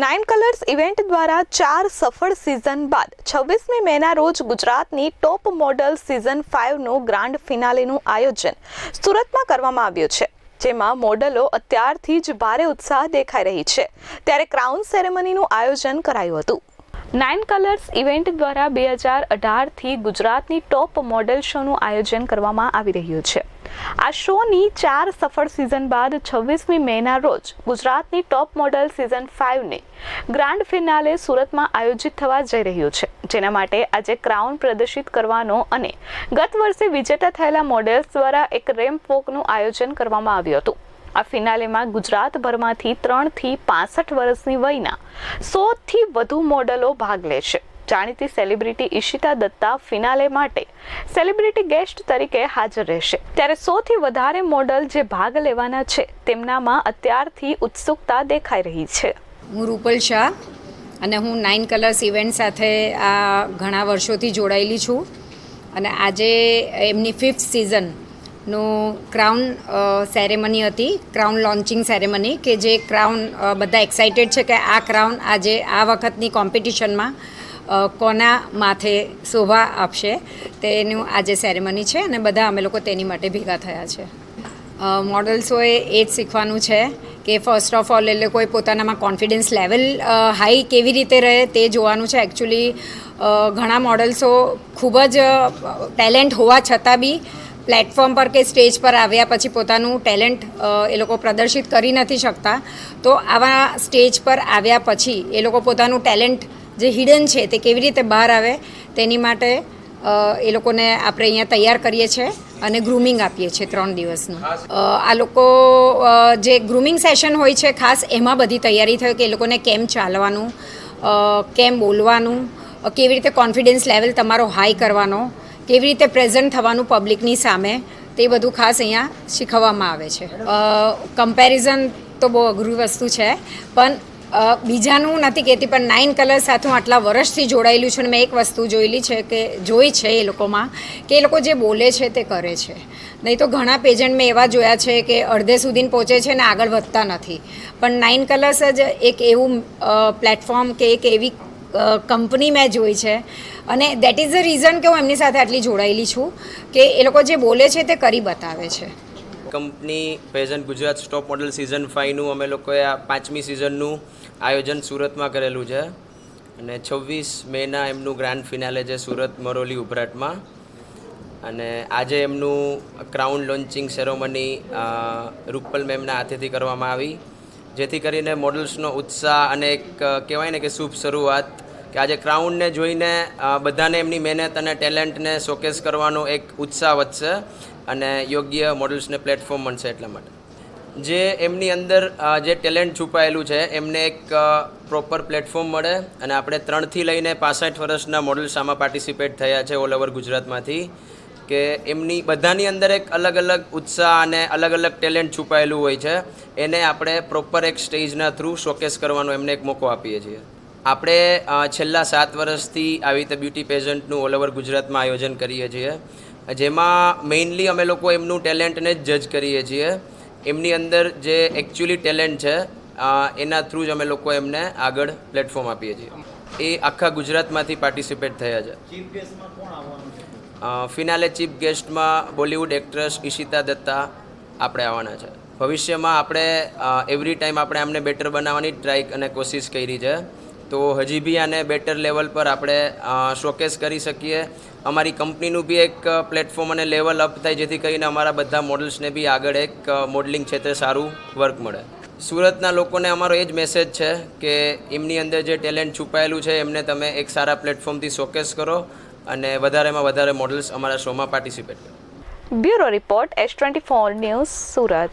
Nine colours event દ્વારા ચાર સફળ સિઝન બાદ છવ્વીસમી મેના રોજ ગુજરાતની ટોપ મોડલ સિઝન ફાઇવનું ગ્રાન્ડ ફિનાલેનું આયોજન સુરતમાં કરવામાં આવ્યું છે, જેમાં મોડલો અત્યારથી જ ભારે ઉત્સાહ દેખાઈ રહી છે. ત્યારે ક્રાઉન સેરેમનીનું આયોજન કરાયું હતું. નાઇન કલર્સ ઇવેન્ટ દ્વારા બે હજાર અઢારથી ગુજરાતની ટોપ મોડેલ શોનું આયોજન કરવામાં આવી રહ્યું છે. આ શોની ચાર સફળ સિઝન બાદ છવ્વીસમી મેના રોજ ગુજરાતની ટોપ મોડલ સિઝન ફાઇવને ગ્રાન્ડ ફિનાલે સુરતમાં આયોજિત થવા જઈ રહ્યું છે. જેના માટે આજે ક્રાઉન પ્રદર્શિત કરવાનો અને ગત વર્ષે વિજેતા થયેલા મોડેલ્સ દ્વારા એક રેમ્પ વોકનું આયોજન કરવામાં આવ્યું હતું. આ ફિનાલેમાં ગુજરાતભરમાંથી ત્રણથી પાસઠ વર્ષની વયના સોથી વધુ મોડલો ભાગ લે છે જાણીતી સેલિબ્રિટી ઈશિતા દત્તા ફિનાલે માટે સેલિબ્રિટી ગેસ્ટ તરીકે હાજર રહેશે. ત્યારે સૌથી વધારે મોડલ જે ભાગ લેવાના છે, તેમનામાં અત્યારથી ઉત્સુકતા દેખાઈ રહી છે. હું રૂપલ શાહ અને હું નાઇન કલર્સ ઇવેન્ટ સાથે આ ઘણા વર્ષોથી જોડાયેલી છું. અને આજે એમની ફિફ્થ સિઝનનું ક્રાઉન સેરેમની હતી, ક્રાઉન લોન્ચિંગ સેરેમની, કે જે ક્રાઉન બધા એક્સાઇટેડ છે કે આ ક્રાઉન આજે આ વખતની કોમ્પિટિશનમાં કોના માથે શોભા આપશે તેનું આજે સેરેમની છે અને બધા અમે લોકો તેની માટે ભેગા થયા છે. મોડલ્સોએ એ જ શીખવાનું છે કે ફર્સ્ટ ઓફ ઓલ એ લોકોએ પોતાનામાં કોન્ફિડન્સ લેવલ હાઈ કેવી રીતે રહે તે જોવાનું છે. એકચ્યુઅલી ઘણા મોડલ્સો ખૂબ જ ટેલેન્ટ હોવા છતાં બી પ્લેટફોર્મ પર કે સ્ટેજ પર આવ્યા પછી પોતાનું ટેલેન્ટ એ લોકો પ્રદર્શિત કરી નથી શકતા. તો આવા સ્ટેજ પર આવ્યા પછી એ લોકો પોતાનું ટેલેન્ટ જે હિડન છે તે કેવી રીતે બહાર આવે તેની માટે એ લોકોને આપણે અહીંયા તૈયાર કરીએ છીએ અને ગ્રૂમિંગ આપીએ છીએ ત્રણ દિવસનું. આ લોકો જે ગ્રૂમિંગ સેશન હોય છે ખાસ એમાં બધી તૈયારી થઈ કે એ લોકોને કેમ ચાલવાનું કેમ બોલવાનું કેવી રીતે કોન્ફિડન્સ લેવલ તમારો હાઈ કરવાનો, કેવી રીતે પ્રેઝન્ટ થવાનું પબ્લિકની સામે, તે બધું ખાસ અહીંયા શીખવવામાં આવે છે. કમ્પેરિઝન તો બહુ અઘરું વસ્તુ છે, પણ બીજાનું નથી કહેતી, પણ નાઇન કલર સાથે હું આટલા વર્ષથી જોડાયેલું છું અને મેં એક વસ્તુ જોયેલી છે કે જોઈ છે એ લોકોમાં કે એ લોકો જે બોલે છે તે કરે છે. નહીં તો ઘણા પેજન્ટ મેં એવા જોયા છે કે અડધે સુધી પહોંચે છે ને આગળ વધતા નથી. પણ નાઇન કલર્સ જ એક એવું પ્લેટફોર્મ કે એક એવી કંપની મેં જોઈ છે. અને દેટ ઇઝ ધ રીઝન કે હું એમની સાથે આટલી જોડાયેલી છું કે એ લોકો જે બોલે છે તે કરી બતાવે છે. Company present Gujarat stop model season ફાઇવનું અમે લોકોએ આ પાંચમી સિઝનનું આયોજન સુરતમાં કરેલું છે. અને છવ્વીસ મેના એમનું ગ્રાન્ડ ફિનાલે છે સુરત મરોલી ઉભરાટમાં અને આજે એમનું ક્રાઉન લોન્ચિંગ સેરોમની રૂપલ મેમના હાથેથી કરવામાં આવી. જેથી કરીને મોડલ્સનો ઉત્સાહ અને એક કહેવાય ને કે શુભ શરૂઆત કે આજે ક્રાઉનને જોઈને બધાને એમની મહેનત અને ટેલેન્ટને શોકેસ કરવાનો એક ઉત્સાહ વધશે. અને યોગ્ય મોડલ્સને પ્લેટફોર્મ મળશે એટલા માટે. જે એમની અંદર જે ટેલેન્ટ છુપાયેલું છે, એમને એક પ્રોપર પ્લેટફોર્મ મળે અને આપણે ત્રણથી લઈને પાસઠ વર્ષના મોડલ્સ આમાં પાર્ટિસિપેટ થયા છે ઓલ ઓવર ગુજરાતમાંથી કે એમની બધાની અંદર એક અલગ અલગ ઉત્સાહ અને અલગ અલગ ટેલેન્ટ છુપાયેલું હોય છે. એને આપણે પ્રોપર એક સ્ટેજના થ્રુ શોકેસ કરવાનો એમને એક મોકો આપીએ છીએ. આપણે છેલ્લા સાત વર્ષથી આવી રીતે બ્યુટી પેજન્ટનું ઓલ ઓવર ગુજરાતમાં આયોજન કરીએ છીએ. જેમાં મેઇનલી અમે લોકો એમનું ટેલેન્ટને જ જજ કરીએ છીએ. એમની અંદર જે એકચ્યુઅલી ટેલેન્ટ છે એના થ્રુ જ અમે લોકો એમને આગળ પ્લેટફોર્મ આપીએ છીએ. એ આખા ગુજરાતમાંથી પાર્ટિસિપેટ થયા છે. ફિનાલે ચીફ ગેસ્ટમાં બોલિવૂડ એક્ટ્રેસ ઈશિતા દત્તા આપણે આવવાના છે. ભવિષ્યમાં આપણે એવરી ટાઈમ આપણે આમને બેટર બનાવવાની ટ્રાય અને કોશિશ કરી છે. તો હજી બી આને બેટર લેવલ પર આપણે શોકેસ કરી શકીએ. અમારી કંપનીનું બી એક પ્લેટફોર્મ અને લેવલ અપ થાય જેથી કરીને અમારા બધા મોડલ્સને બી આગળ એક મોડલિંગ ક્ષેત્રે સારું વર્ક મળે. સુરતના લોકોને અમારો એ જ મેસેજ છે કે એમની અંદર જે ટેલેન્ટ છુપાયેલું છે, એમને તમે એક સારા પ્લેટફોર્મથી શોકેસ કરો અને વધારેમાં વધારે મોડલ્સ અમારા શોમાં પાર્ટિસિપેટ કરો. Bureau report S twenty four news Surat.